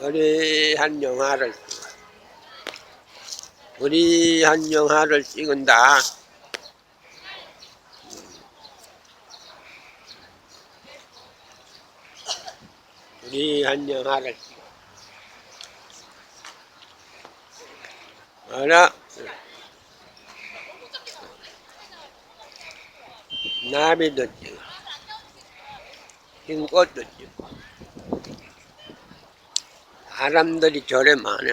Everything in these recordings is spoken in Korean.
우리한 영화를 찍어. 우리한 영화를 찍은다. 우리한 영화를. 알아? 나비도 찍어. 흰 꽃도 찍고. 사람들이 절에 많아.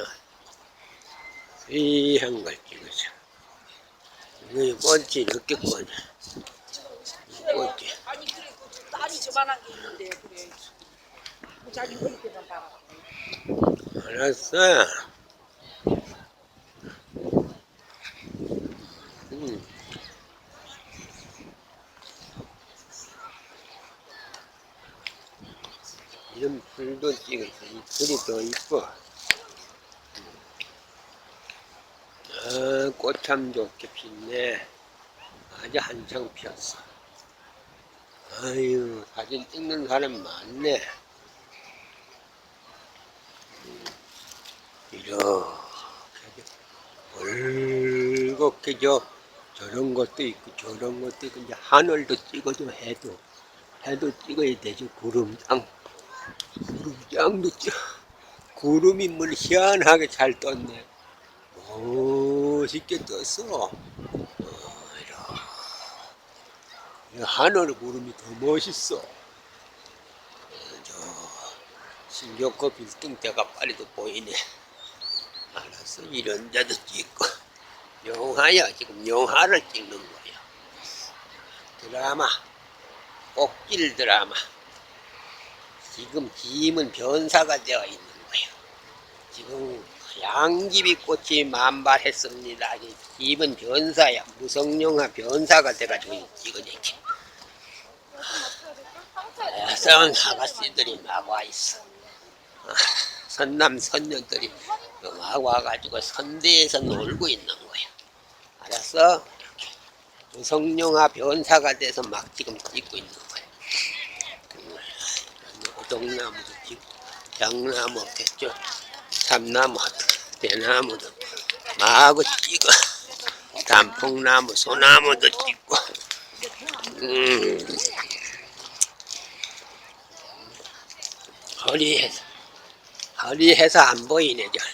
귀한 걸 찍으세요. 이 꽃이 이렇게 꽃이. 이 꽃이. 아니 그래 그 딸이 저만한 게 있는데 그래 그 자기 머리때만 봐 알았어. 이런 풀도 찍었어. 이 풀이 더 이뻐. 아, 꽃참 좋게 폈네. 아주 한창 피었어. 아유, 사진 찍는 사람 많네. 이렇게 벌겋게 저 저런 것도 있고 저런 것도 있고 이제 하늘도 찍어도 해도 해도 찍어야 되죠 구름장 찍 구름이 뭘 희한하게 잘 떴네. 멋있게 떴어. 어. 하늘 구름이 더 멋있어. 어, 저 신격호 빌딩대가 빨리도 보이네. 알았어. 이런 데도 찍고. 영화야. 지금 영화를 찍는 거야. 드라마. 꼭질 드라마 지금 김은 변사가 되어 있는 거야 지금 양귀비 꽃이 만발했습니다 이 김은 변사야 무성영화 변사가 돼가지고 찍어져 있지 야성 아가씨들이 막 와 있어 아, 선남 선녀들이 막 와가지고 선대에서 놀고 있는 거야. 알았어? 이렇게 무성룡화 변사가 돼서 막 지금 찍고 있는 거야. 음, 오동나무도 찍고, 장나무, 대죠 참나무, 대나무도 마구 찍어. 단풍나무, 소나무도 찍고. 음, 허리에서 허리해서 안 보이네 저.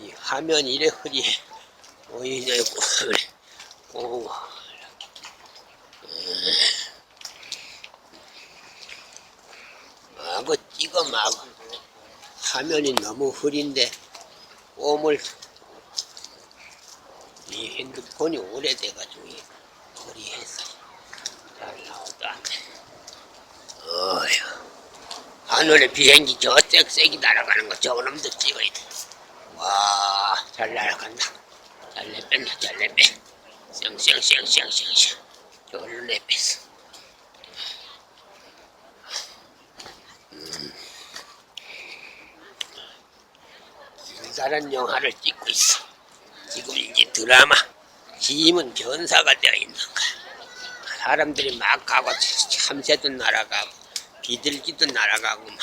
이 화면 이래 흐리 보이네 그래. 오, 마구 마구 화면이 너무 흐린데 꼼을 이 핸드폰이 오래돼가지고 이 허리해서 잘 돼. 어휴. 하늘에 비행기 저 쌕쌕이 날아가는 거 저놈도 찍어야 돼. 와, 잘 날아간다. 잘 내뺀다, 잘 내빼. 쌩쌩쌩쌩쌩쌩. 저걸로 내뺐어. 음. 다른 영화를 찍고 있어. 지금 이제 드라마 짐은 변사가 되어 있는 거야. 사람들이 막 가고 참새도 날아가고 비둘기도 날아가고 막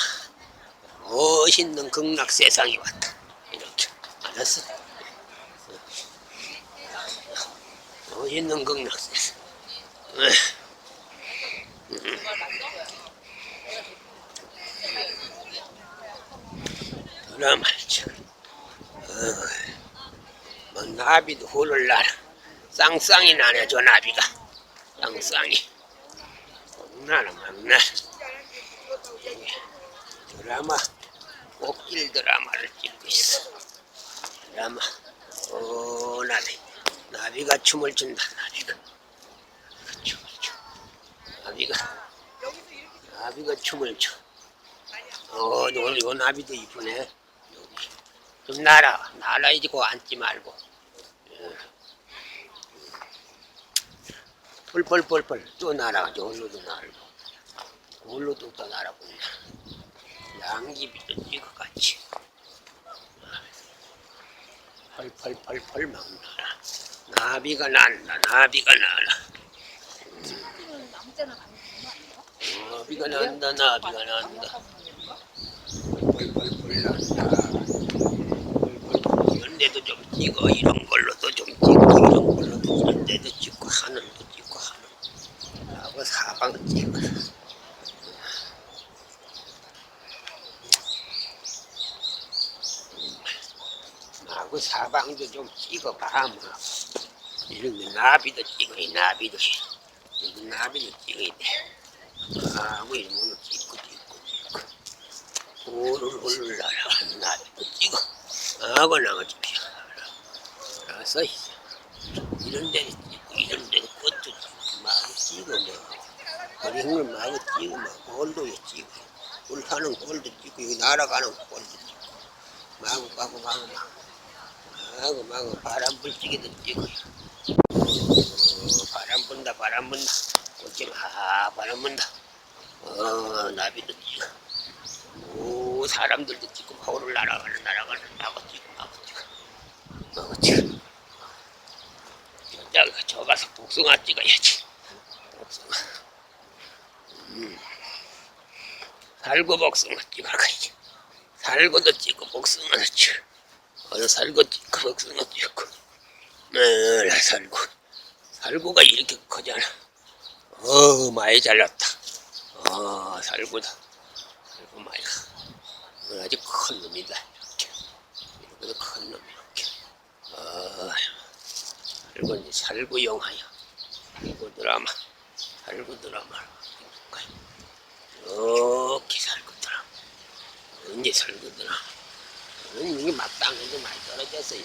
멋있는 극락 세상이 왔다 이렇게 알았어 멋있는 극락 세상. 드라마를 쳐 뭐 나비도 훌을 날아 쌍쌍이 나네 저 나비가. 쌍쌍이. 막나라 막나. 드라마 꽃길 드라마를 찍고 있어. 드라마. 오 나비 나비가 춤을 춘다 나비가. 춤을 춰 나비가 나비가 춤을 춰. 어, 요, 요 나비도 이쁘네 좀 날아 날아야지 고 앉지 말고. 예. 펄펄펄펄 또 날아 저기로도 날고. 골로도 또 날아고 양귀비도 찍어 같이. 펄펄펄펄 막 날아 나비가 난다 나비가 날아 나비가 난다 나비가 난다. 펄펄펄 올라온다. 이런 데도 좀 찍어. 이런 걸로도 좀 찍고, 이런 걸로도 이런 데도 찍고, 하늘도 찍고, 하늘. 하고 사방 찍어. 하고 사방도 좀 찍어봐. 뭐. 이런 데 나비도 찍어, 이 나비도. 이런 나비도 찍어야 돼. 하고 거는 찍고, 찍고, 찍고. 오를 날아가는 나비도 찍어. 하고 나가줄게. 알았어. 이런 데도 찍고, 이런 데도 꽃도 마구 찍어, 뭐. 그런 걸 마구 찍어, 막 골도 찍고. 물 타는 골도 찍고, 여기 날아가는 골도 찍고. 마구, 마구, 마구, 마구. 마구, 마구, 바람 불찌개도 찍고. 어, 바람 분다, 바람 분다. 꽃집, 아, 바람 분다. 어, 나비도 찍어. 오, 사람들도 찍고, 마구를 날아가는, 날아가는, 마구 찍고, 마구 찍어. 마구 찍어. 여자가 저 가서 복숭아 찍어야지. 복숭아. 음. 살구 복숭아 찍으러 가야지. 살구도 찍고, 복숭아도 찍고. 어느 살구 찍고, 복숭아 찍고. 네, 살구. 살구가 이렇게 크잖아. 어, 많이 잘났다. 어, 살구다. 살구 많이 커. 이건 아주 큰 놈이다. 이렇게. 큰 놈, 이렇게. 어, 살구, 이제 살구 영화야. 살구 드라마. 살구 드라마. 이렇게 살구 드라마. 언제 살구 드라마. 음, 이게 막당해도 많이 떨어졌어요.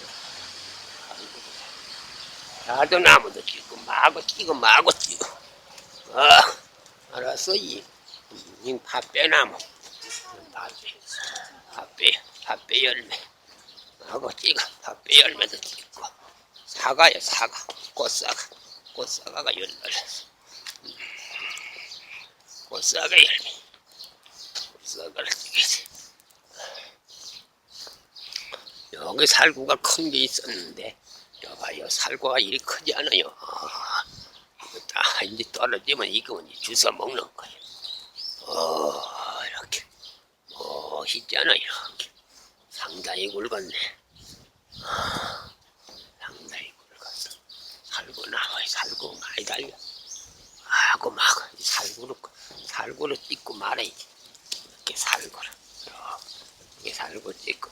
나도 나무도 찍고 마구 찍고 마구 찍고 아 알았어 이, 이 팥배나무 팥배 팥배 팥배 열매. 하고 찍어. 팥배 열매도 찍고. 사과요 사과. 꽃사과. 꽃사과가 열매를 꽃사과 열매. 꽃사과를 찍어야지. 여기 살구가 큰 게 있었는데 여봐요 살구가 이리 크지 않아요. 아, 이거 다 이제 떨어지면 이거 주워 먹는 거예요. 어 멋있잖아 이렇게 상당히 굵었네. 아, 상당히 굵었어. 살구 나와요 살구 많이 달려. 하고 막 살구로 살구로 찍고 말아야지. 이렇게 살구로. 이렇게 살구 찍고